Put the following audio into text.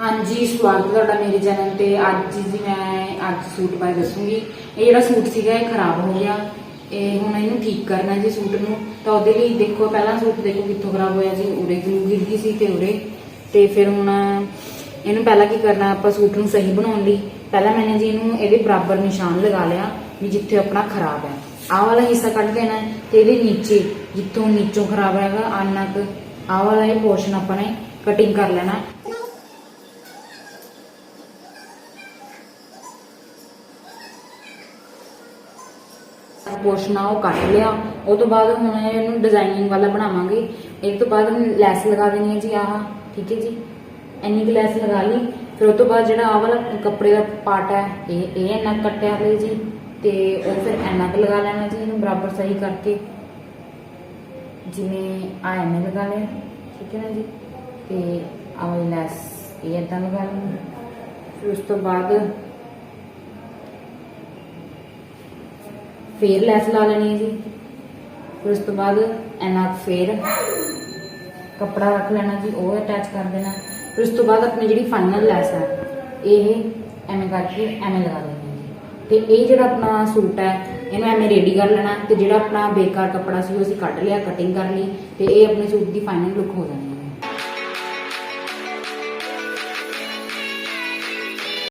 ਹਾਂਜੀ, ਸਵਾਗਤ ਹੈ ਤੁਹਾਡਾ ਮੇਰੇ ਚੈਨਲ ਤੇ। ਅੱਜ ਜੀ ਮੈਂ ਅੱਜ ਸੂਟ ਬਾਰੇ ਦੱਸੂਗੀ। ਇਹ ਜਿਹੜਾ ਸੂਟ ਸੀਗਾ, ਇਹ ਖਰਾਬ ਹੋ ਗਿਆ। ਇਹ ਹੁਣ ਇਹਨੂੰ ਠੀਕ ਕਰਨਾ ਜੀ ਸੂਟ ਨੂੰ। ਤਾਂ ਉਹਦੇ ਲਈ ਦੇਖੋ, ਪਹਿਲਾਂ ਸੂਟ ਦੇਖੋ ਕਿੱਥੋਂ ਖਰਾਬ ਹੋਇਆ ਸੀ। ਉਰੇ ਗਲੂ ਗਿਰ ਗਈ ਸੀ ਤੇ ਉਰੇ। ਤੇ ਫਿਰ ਹੁਣ ਇਹਨੂੰ ਪਹਿਲਾਂ ਕੀ ਕਰਨਾ, ਆਪਾਂ ਸੂਟ ਨੂੰ ਸਹੀ ਬਣਾਉਣ ਲਈ। ਪਹਿਲਾਂ ਮੈਨੇ ਜੀ ਇਹਨੂੰ ਇਹਦੇ ਬਰਾਬਰ ਨਿਸ਼ਾਨ ਲਗਾ ਲਿਆ ਵੀ ਜਿੱਥੇ ਆਪਣਾ ਖਰਾਬ ਹੈ। ਆਹ ਵਾਲਾ ਹਿੱਸਾ ਕੱਢ ਦੇਣਾ ਤੇ ਇਹਦੇ ਨੀਚੇ, ਜਿੱਥੋਂ ਨੀਚੋਂ ਖਰਾਬ ਹੈਗਾ ਆਨਾ ਕੁ ਆਹ ਵਾਲਾ ਇਹ ਪੋਰਸ਼ਨ ਆਪਾਂ ਨੇ ਕਟਿੰਗ ਕਰ ਲੈਣਾ। ਪੋਰਸ਼ਨ ਆ ਉਹ ਕੱਟ ਲਿਆ। ਉਹ ਤੋਂ ਬਾਅਦ ਹੁਣ ਇਹਨੂੰ ਡਿਜ਼ਾਈਨਿੰਗ ਵਾਲਾ ਬਣਾਵਾਂਗੇ। ਇਹ ਤੋਂ ਬਾਅਦ ਲੈਸ ਲਗਾ ਦੇਣੀ ਹੈ ਜੀ ਆਹ, ਠੀਕ ਹੈ ਜੀ? ਇੰਨੀ ਕੁ ਲੈਸ ਲਗਾ ਲਈ। ਫਿਰ ਉਹ ਤੋਂ ਬਾਅਦ ਜਿਹੜਾ ਆਹ ਵਾਲਾ ਕੱਪੜੇ ਦਾ ਪਾਰਟ ਹੈ, ਇਹ ਇਹ ਇੰਨਾ ਕੱਟਿਆ ਲਈ ਜੀ। ਤੇ ਉਹ ਫਿਰ ਇੰਨਾ ਕੁ ਲਗਾ ਲੈਣਾ ਜੀ ਇਹਨੂੰ ਬਰਾਬਰ ਸਹੀ ਕਰਕੇ। ਜਿਵੇਂ ਆ ਐਵੇਂ ਲਗਾ ਲਿਆ ਠੀਕ ਹੈ ਨਾ ਜੀ? ਤੇ ਆਹ ਵਾਲੀ ਲੈਸ ਇਹ ਏਦਾਂ ਲਗਾ ਲਈ ਫਿਰ ਉਸ ਤੋਂ ਬਾਅਦ ਫੇਰ ਲੈਸ ਲਾ ਲੈਣੀ ਹੈ ਜੀ। ਫਿਰ ਉਸ ਤੋਂ ਬਾਅਦ ਐਨਾ ਕੁ ਫੇਰ ਕੱਪੜਾ ਰੱਖ ਲੈਣਾ ਜੀ, ਉਹ ਅਟੈਚ ਕਰ ਦੇਣਾ। ਫਿਰ ਉਸ ਤੋਂ ਬਾਅਦ ਆਪਣੀ ਜਿਹੜੀ ਫਾਈਨਲ ਲੈਸ ਹੈ, ਇਹ ਐਵੇਂ ਕਰਕੇ ਐਵੇਂ ਲਗਾ ਦੇਣੀ ਹੈ ਜੀ। ਤੇ ਇਹ ਜਿਹੜਾ ਆਪਣਾ ਸੂਟ ਹੈ, ਇਹਨੂੰ ਐਵੇਂ ਰੈਡੀ ਕਰ ਲੈਣਾ। ਤੇ ਜਿਹੜਾ ਆਪਣਾ ਬੇਕਾਰ ਕੱਪੜਾ ਸੀ, ਉਹ ਅਸੀਂ ਕੱਢ ਲਿਆ ਕਟਿੰਗ ਕਰ ਲਈ। ਤੇ ਇਹ ਆਪਣੇ ਸੂਟ ਦੀ ਫਾਈਨਲ ਲੁੱਕ ਹੋ ਜਾਣੀ ਹੈ।